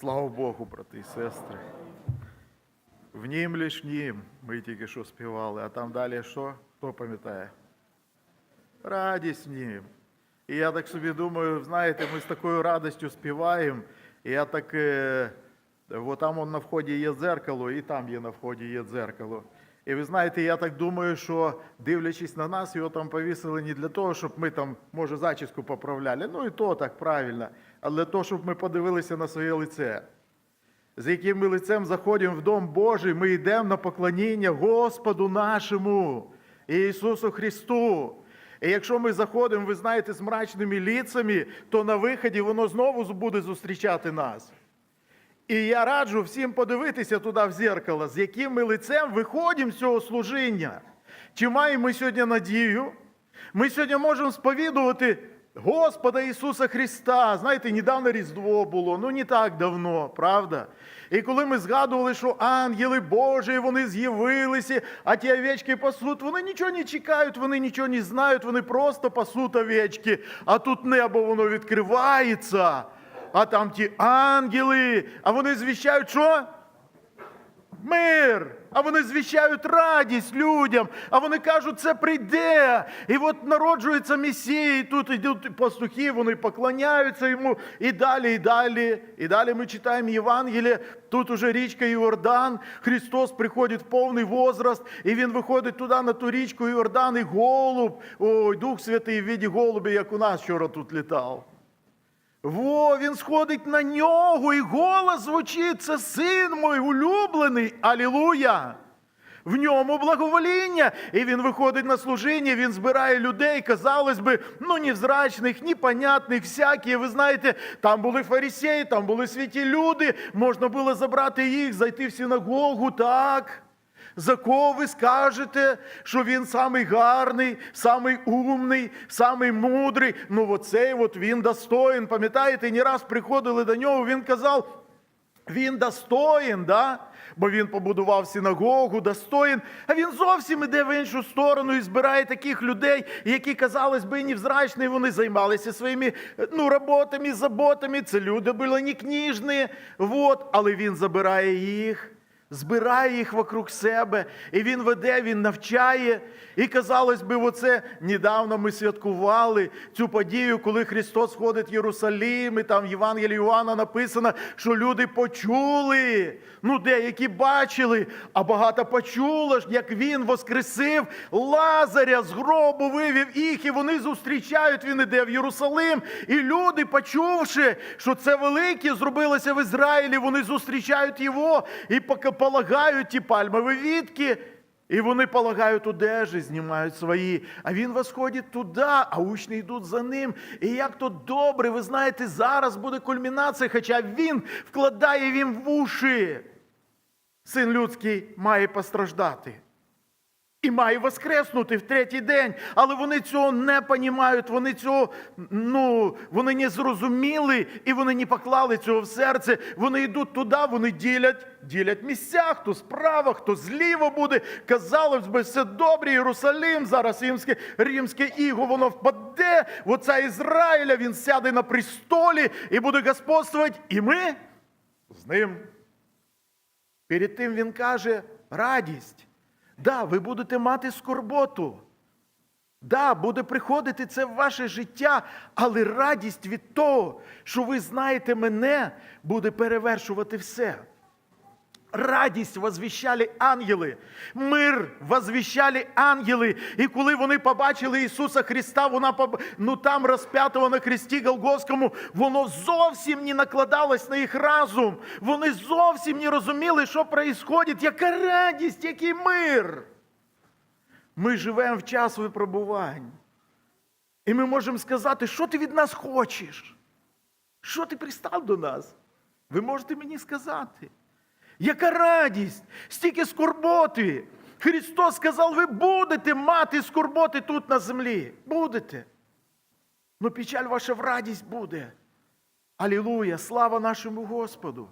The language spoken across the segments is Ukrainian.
Слава Богу, брати і сестри. В нім лиш нім ми тільки що співали, а там далі що? Хто пам'ятає? Радість в нім. І я так собі думаю, знаєте, ми з такою радістю співаємо. І я так, е, от там он на вході є дзеркало, і там є на вході є дзеркало. І ви знаєте, я так думаю, що дивлячись на нас, його там повісили не для того, щоб ми там, може, зачіску поправляли. Ну і то так правильно, а для того, щоб ми подивилися на своє лице. З яким ми лицем заходимо в Дом Божий, ми йдемо на поклоніння Господу нашому Ісусу Христу. І якщо ми заходимо, ви знаєте, з мрачними ліцями, то на виході воно знову буде зустрічати нас. І я раджу всім подивитися туди в зеркало, з яким ми лицем виходимо з цього служіння. Чи маємо ми сьогодні надію? Ми сьогодні можемо сповідувати Господа Ісуса Христа. Знаєте, недавно Різдво було, ну не так давно, правда? І коли ми згадували, що ангели Божі, вони з'явилися, а ті овечки пасуть, вони нічого не чекають, вони нічого не знають, вони просто пасуть овечки, а тут небо воно відкривається, а там ті ангели, а вони звіщають, що? Мир! А вони звіщають радість людям, а вони кажуть, це прийде. І от народжується Месія, і тут йдуть пастухи, вони поклоняються йому, і далі, і далі. І далі ми читаємо Євангеліє, тут уже річка Іордан, Христос приходить в повний возраст, і Він виходить туди на ту річку Іордан, і голуб, ой, Дух Святий в віді голубя, як у нас вчора тут літав. Во, він сходить на нього, і голос звучить, це син мой улюблений. Алілуя! В ньому благовоління. І він виходить на служіння, він збирає людей, казалось би, ну невзрачних, непонятних, всякі. Ви знаєте, там були фарисеї, там були святі люди, можна було забрати їх, зайти в синагогу, так. За кого ви скажете, що він самий гарний, самий умний, самий мудрий? Ну, оцей от він достоїн. Пам'ятаєте, не раз приходили до нього, він казав, він достоїн, да? бо він побудував синагогу, достоїн, а він зовсім іде в іншу сторону і збирає таких людей, які, казалось би, невзрачні, вони займалися своїми ну, роботами, заботами. Це люди були не кніжні, вот, але він забирає їх збирає їх вокруг себе, і він веде, він навчає. І казалось би, оце недавно ми святкували цю подію, коли Христос ходить в Єрусалим, і там в Євангелії Іоанна написано, що люди почули. Ну, деякі бачили, а багато почуло, як він воскресив Лазаря з гробу вивів їх, і вони зустрічають. Він іде в Єрусалим. І люди, почувши, що це велике зробилося в Ізраїлі, вони зустрічають його і поки полагають ті пальмові вітки. І вони полагають одежі, знімають свої, а він восходить туди, а учні йдуть за ним. І як то добре, ви знаєте, зараз буде кульмінація, хоча він вкладає їм в уші. Син людський має постраждати. І має воскреснути в третій день. Але вони цього не понімають, вони цього, ну, вони не зрозуміли і вони не поклали цього в серце. Вони йдуть туди, вони ділять, ділять місця, хто справа, хто зліво буде. Казалось би, все добре, Єрусалим, зараз римське, римське іго, воно впаде. Оця Ізраїля, він сяде на престолі і буде господствувати. І ми з ним. Перед тим він каже радість. Да, ви будете мати скорботу. Да, буде приходити це в ваше життя, але радість від того, що ви знаєте мене, буде перевершувати все. Радість возвіщали ангели, мир возвіщали ангели. І коли вони побачили Ісуса Христа, вона ну там розп'ятого на хресті Голгофському, воно зовсім не накладалось на їх разум. Вони зовсім не розуміли, що відбувається, яка радість, який мир. Ми живемо в час випробувань. І ми можемо сказати, що ти від нас хочеш? Що ти пристав до нас? Ви можете мені сказати. Яка радість, стільки скорботи. Христос сказав, ви будете мати скорботи тут на землі. Будете. Ну печаль ваша в радість буде. Алілуя, слава нашому Господу.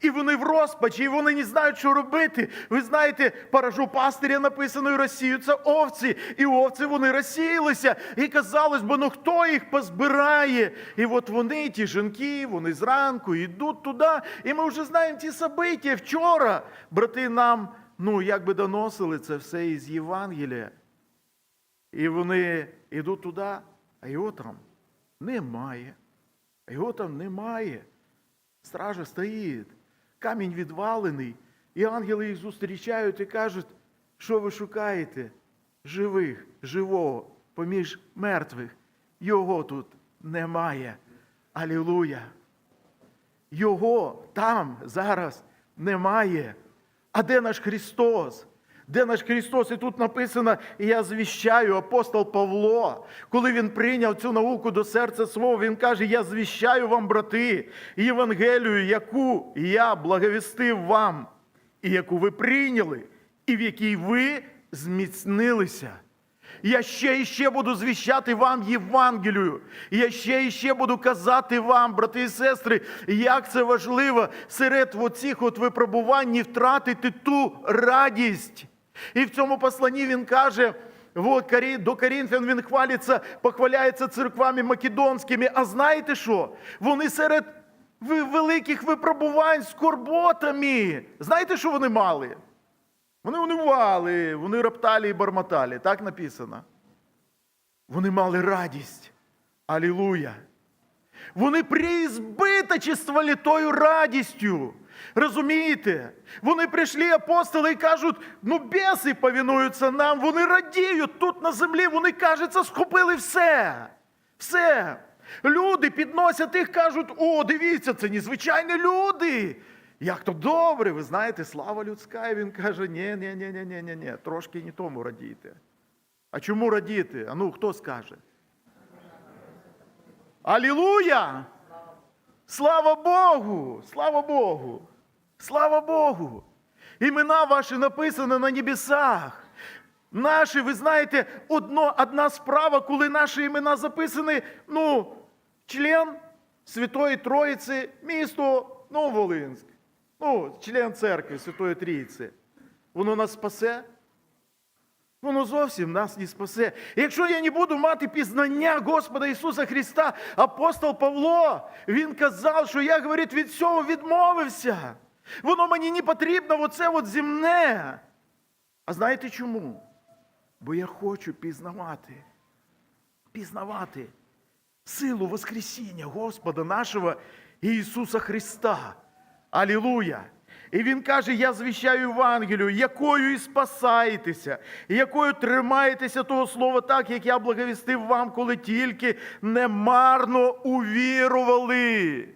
І вони в розпачі, і вони не знають, що робити. Ви знаєте, поражу пастиря написано, і розсіються овці, і овці вони розсіялися. І казалось, бо ну хто їх позбирає? І от вони, ті жінки, вони зранку йдуть туди. І ми вже знаємо ті собиття. Вчора брати нам, ну, якби доносили це все із Євангелія. І вони йдуть туди, а його там немає. А його там немає. Стража стоїть, камінь відвалений, і ангели їх зустрічають і кажуть, що ви шукаєте? Живих, живого, поміж мертвих. Його тут немає. Алілуя. Його там зараз немає. А де наш Христос? Де наш Христос? І тут написано, і я звіщаю, апостол Павло, коли він прийняв цю науку до серця свого, він каже: Я звіщаю вам, брати, Євангелію, яку я благовістив вам, і яку ви прийняли, і в якій ви зміцнилися. Я ще і ще буду звіщати вам Євангелію. Я ще і ще буду казати вам, брати і сестри, як це важливо серед оцих от випробувань втратити ту радість. І в цьому посланні він каже. До Корінфян він хвалиться, похваляється церквами македонськими. А знаєте що? Вони серед великих випробувань з скорботами. Знаєте, що вони мали? Вони унивали, вони роптали і бормотали. Так написано. Вони мали радість. Алілуя. Вони преізбиточествували тою радістю. Розумієте? Вони прийшли апостоли і кажуть, ну біси повінуються нам, вони радіють тут на землі, вони, кажеться, схопили все. Все. Люди підносять їх, кажуть, о, дивіться, це незвичайні люди. Як то добре, ви знаєте, слава людська. І він каже, ні, ні, ні, ні, ні, ні, ні, трошки не тому радійте. А чому радіти? А ну, хто скаже? Алілуя! Слава Богу! Слава Богу! Слава Богу! Імена ваші написані на небесах. Наші, ви знаєте, одно, одна справа, коли наші імена записані, ну, член Святої Троїці, місто Нововолинськ. Ну, член церкви Святої Трійці. Воно нас спасе? Воно зовсім нас не спасе. Якщо я не буду мати пізнання Господа Ісуса Христа, апостол Павло, він казав, що я, говорить, від цього відмовився. Воно мені не потрібно, оце от земне. А знаєте чому? Бо я хочу пізнавати, пізнавати силу Воскресіння Господа нашого Ісуса Христа. Алілуя! І він каже: Я звіщаю Євангелію, якою і спасаєтеся, якою тримаєтеся того слова, так, як я благовістив вам, коли тільки немарно увірували.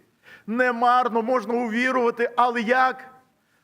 Немарно можна увірувати, але як?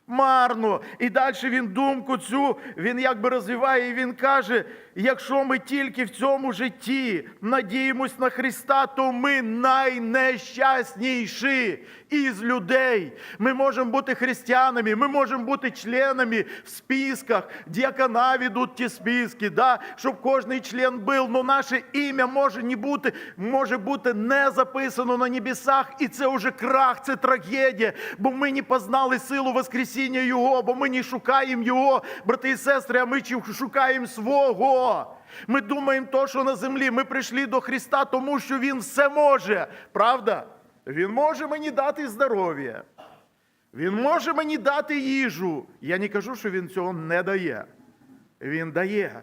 Марно. І далі він думку цю він якби розвиває, і він каже: якщо ми тільки в цьому житті надіємось на Христа, то ми найнещасніші із людей. Ми можемо бути християнами, ми можемо бути членами в списках, діакона ведуть ті списки, да? щоб кожний член був, але наше ім'я може не бути, може бути не записано на небесах, і це вже крах, це трагедія, бо ми не познали силу Воскресіння Його, бо ми не шукаємо Його, брати і сестри, а ми шукаємо свого. Ми думаємо то, що на землі. Ми прийшли до Христа, тому що Він все може. Правда? Він може мені дати здоров'я. Він може мені дати їжу. Я не кажу, що він цього не дає. Він дає.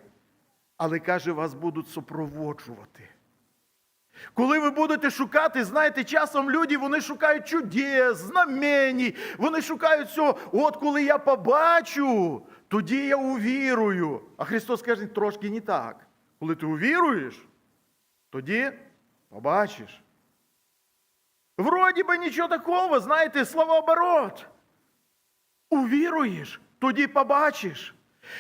Але каже, вас будуть супроводжувати. Коли ви будете шукати, знаєте, часом люди вони шукають чудес, знамені, вони шукають цього, от коли я побачу, тоді я увірую. А Христос каже, трошки не так. Коли ти увіруєш, тоді побачиш. Вроді би нічого такого, знаєте, словооборот. Увіруєш, тоді побачиш.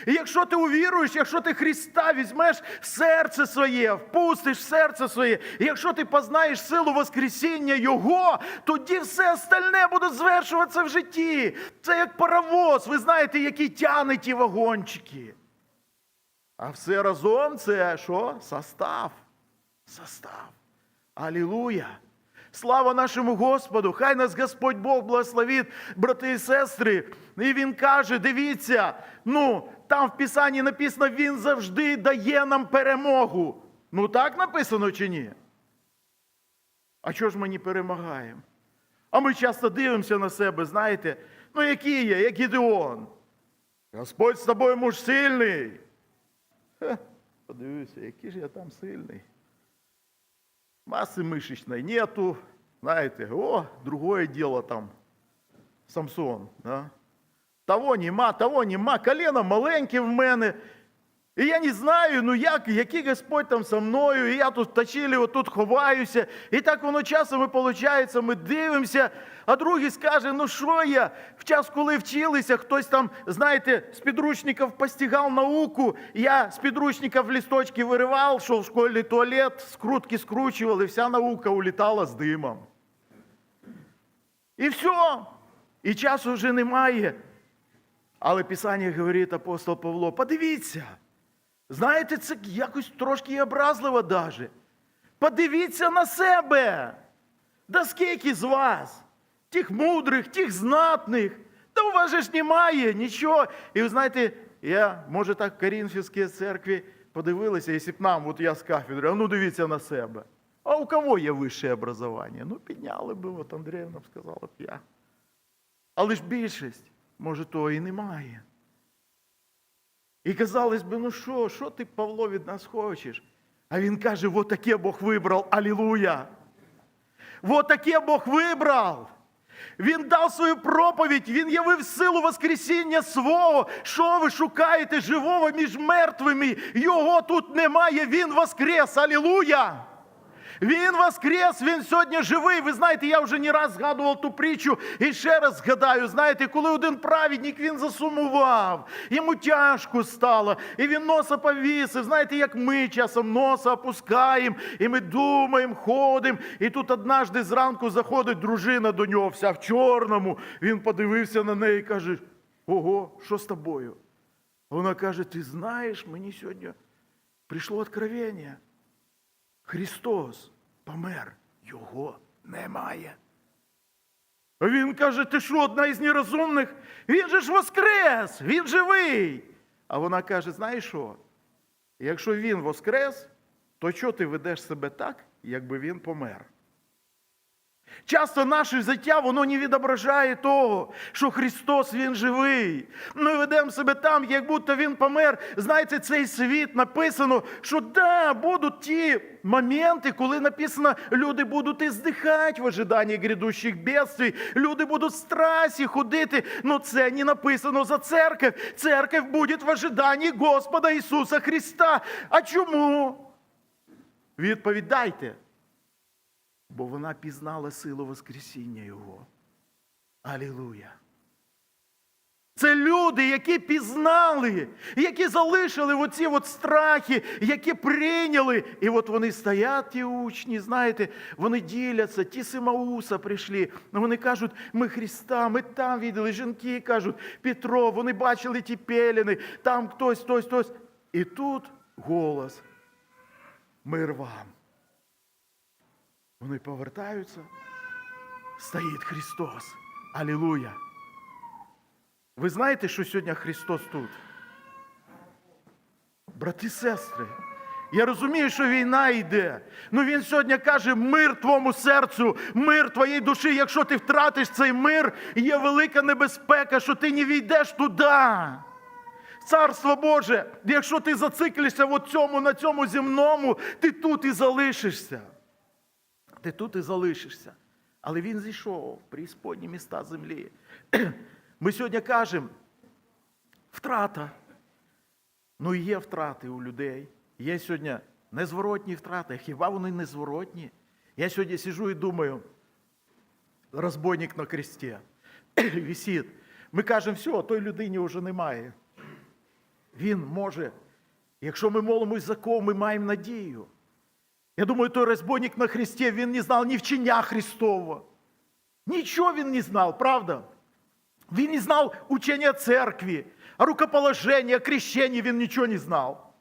І якщо ти увіруєш, якщо ти Христа візьмеш серце своє, впустиш серце своє, і якщо ти познаєш силу Воскресіння Його, тоді все остальне буде звершуватися в житті. Це як паровоз, ви знаєте, який тягне ті вагончики. А все разом це що? Состав. Состав. Алілуя. Слава нашому Господу! Хай нас Господь Бог благословить, брати і сестри. І Він каже: дивіться, ну там в Писанні написано, Він завжди дає нам перемогу. Ну так написано чи ні? А чого ж ми не перемагаємо? А ми часто дивимося на себе, знаєте, ну який я, як Гідеон. Господь з тобою муж сильний. Хе, подивився, який ж я там сильний. Маси мишечної нету. Знаєте, о, другое дело там. Самсон. Да? Того нема, того нема, колено маленьке в мене. І я не знаю, ну як, який Господь там со мною, і я тут вточили, отут ховаюся. І так воно часом і виходить, ми дивимося, а другий скаже, ну що я? В час, коли вчилися, хтось там, знаєте, з підручників постигав науку, я з підручників листочки виривав, що в школьний туалет, скрутки скручував, і вся наука улітала з димом. І все. І часу вже немає. Але Писання говорить апостол Павло, подивіться. Знаєте, це якось трошки образливо даже. Подивіться на себе. Да скільки з вас? Тих мудрих, тих знатних. Та у вас же ж немає нічого. І ви знаєте, я, може, так в Корінфівській церкві подивилися, якщо б нам, от я з кафедри, а ну дивіться на себе. А у кого є вище образування? Ну, підняли би, от Андріївна б сказала б я. Але ж більшість, може, того і немає. І казалось би, ну що, що ти, Павло, від нас хочеш? А він каже, вот таке Бог вибрав, алілуя! Вот таке Бог вибрав! Він дав свою проповідь, він явив силу Воскресіння свого. Що ви шукаєте живого між мертвими? Його тут немає, він воскрес, алілуя! Він воскрес, він сьогодні живий. Ви знаєте, я вже не раз згадував ту притчу і ще раз згадаю. Знаєте, коли один праведник він засумував, йому тяжко стало, і він носа повісив. Знаєте, як ми часом носа опускаємо, і ми думаємо, ходимо. І тут однажды зранку заходить дружина до нього, вся в чорному. Він подивився на неї і каже: Ого, що з тобою? Вона каже: Ти знаєш, мені сьогодні прийшло откровення. Христос помер, його немає. Він каже, ти що, одна із нерозумних? Він же ж воскрес, він живий. А вона каже: знаєш що? Якщо він воскрес, то чого ти ведеш себе так, якби він помер? Часто наше життя воно не відображає того, що Христос Він живий. Ми ведемо себе там, як будто Він помер. Знаєте, цей світ написано, що да, будуть ті моменти, коли написано, люди будуть іздихати в ожиданні грядущих бедствий, люди будуть в страсі ходити. Но це не написано за церковь. Церковь буде в ожиданні Господа Ісуса Христа. А чому? Відповідь дайте бо вона пізнала силу Воскресіння Його. Алілуя! Це люди, які пізнали, які залишили оці от страхи, які прийняли. І от вони стоять, ті учні, знаєте, вони діляться, ті Симауса прийшли. Вони кажуть, ми Христа, ми там видели. Жінки кажуть, Петро, вони бачили ті пелени, там хтось, хтось, хтось. І тут голос. Мир вам. Вони повертаються. Стоїть Христос. Алілуя. Ви знаєте, що сьогодні Христос тут? Брати і сестри, я розумію, що війна йде. Ну Він сьогодні каже: мир твоєму серцю, мир твоїй душі. Якщо ти втратиш цей мир, є велика небезпека, що ти не війдеш туди. Царство Боже, якщо ти зациклишся в цьому, на цьому земному, ти тут і залишишся ти тут і залишишся. Але він зійшов в преісподні міста землі. Ми сьогодні кажемо, втрата. Ну, є втрати у людей. Є сьогодні незворотні втрати. Хіба вони незворотні? Я сьогодні сижу і думаю, розбойник на кресті висить. Ми кажемо, все, той людині вже немає. Він може, якщо ми молимось за кого, ми маємо надію. Я думаю, той розбойник на Христі, він не знав ні вчення Христового. Нічого він не знав, правда? Він не знав учення церкви, рукоположення, крещення, він нічого не знав.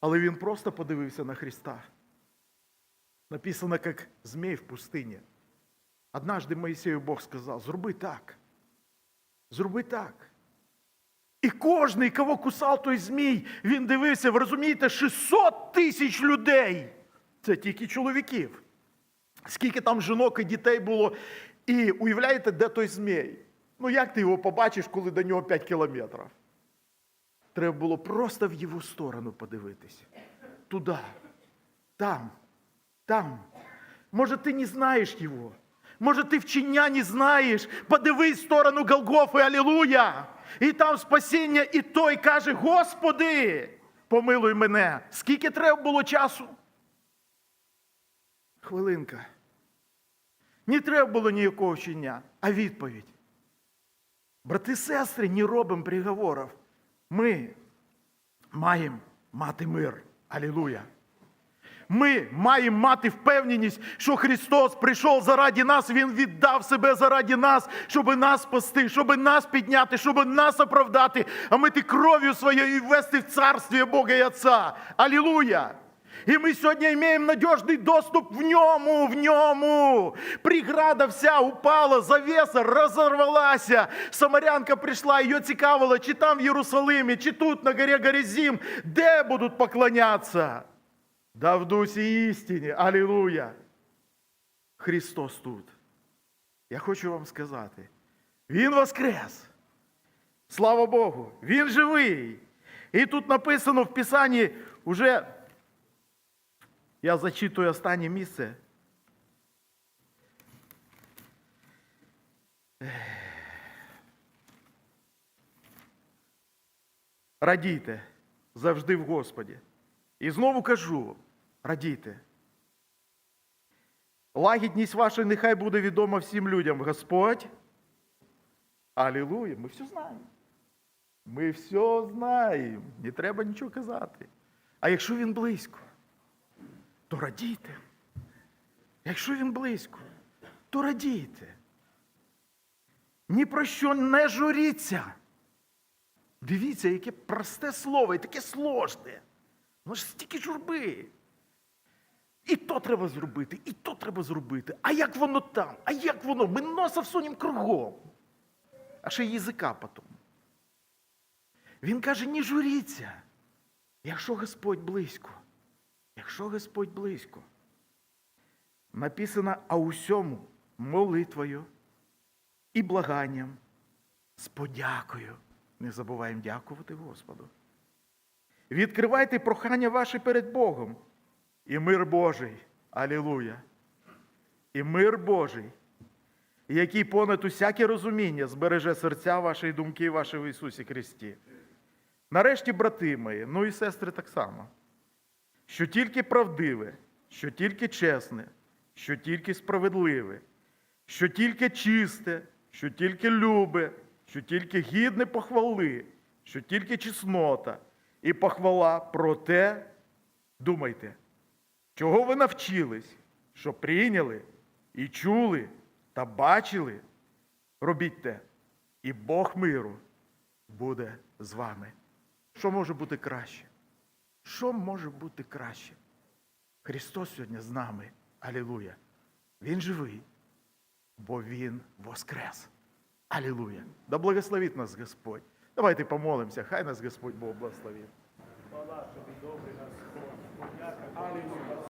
Але він просто подивився на Христа. Написано, как змей в пустыне. Однажды Моисею Бог сказал, зроби так, зроби так. І кожний, кого кусав той змій, він дивився, ви розумієте, 600 тисяч людей. Це тільки чоловіків. Скільки там жінок і дітей було. І уявляєте, де той змій? Ну як ти його побачиш, коли до нього 5 кілометрів? Треба було просто в його сторону подивитися. Туди, там, там. Може, ти не знаєш його. Може, ти вчення не знаєш. Подивись в сторону Голгофи, алілуя! І там спасіння, і той каже: Господи, помилуй мене. Скільки треба було часу? Хвилинка. Не треба було ніякого вчення, а відповідь. Брати, сестри, не робимо приговорів. Ми маємо мати мир. Алілуя. Ми маємо мати впевненість, що Христос прийшов заради нас, Він віддав себе заради нас, щоб нас спасти, щоб нас підняти, щоб нас оправдати, а мити кров'ю своєю і ввести в царстві Бога і Отця. Алілуя! І ми сьогодні маємо надіжний доступ в ньому, в ньому. Преграда вся упала, завеса розорвалася. Самарянка прийшла, її цікавило, чи там в Єрусалимі, чи тут на горі Горизім, де будуть поклонятися. Да в дусі істині, алілуя. Христос тут. Я хочу вам сказати, Він воскрес. Слава Богу, Він живий. І тут написано в Писанні уже, я зачитую останнє місце. Радійте завжди в Господі. І знову кажу, радійте. Лагідність ваша нехай буде відома всім людям. Господь. Алілуя, ми все знаємо. Ми все знаємо. Не треба нічого казати. А якщо він близько, радійте. Якщо він близько, то радійте. Ні про що не журіться. Дивіться, яке просте слово і таке сложне. Ну ж стільки журби. І то треба зробити, і то треба зробити. А як воно там? А як воно? Ми носа всунім кругом. А ще язика потім. Він каже, не журіться, якщо Господь близько. Якщо Господь близько. Написано, а усьому молитвою і благанням з подякою. Не забуваємо дякувати Господу. Відкривайте прохання ваші перед Богом. І мир Божий, Алілуя. І мир Божий, який понад усяке розуміння збереже серця ваші і думки ваші в Ісусі Христі. Нарешті, брати мої, ну і сестри так само, що тільки правдиве, що тільки чесне, що тільки справедливе, що тільки чисте, що тільки любе, що тільки гідне похвали, що тільки чеснота і похвала про те, думайте, чого ви навчились, що прийняли і чули та бачили, робіть те, і Бог миру буде з вами. Що може бути краще? Що може бути краще? Христос сьогодні з нами. Алілуя. Він живий, бо Він воскрес. Алілуя. Да благословить нас Господь. Давайте помолимося. Хай нас Господь Бог благословить.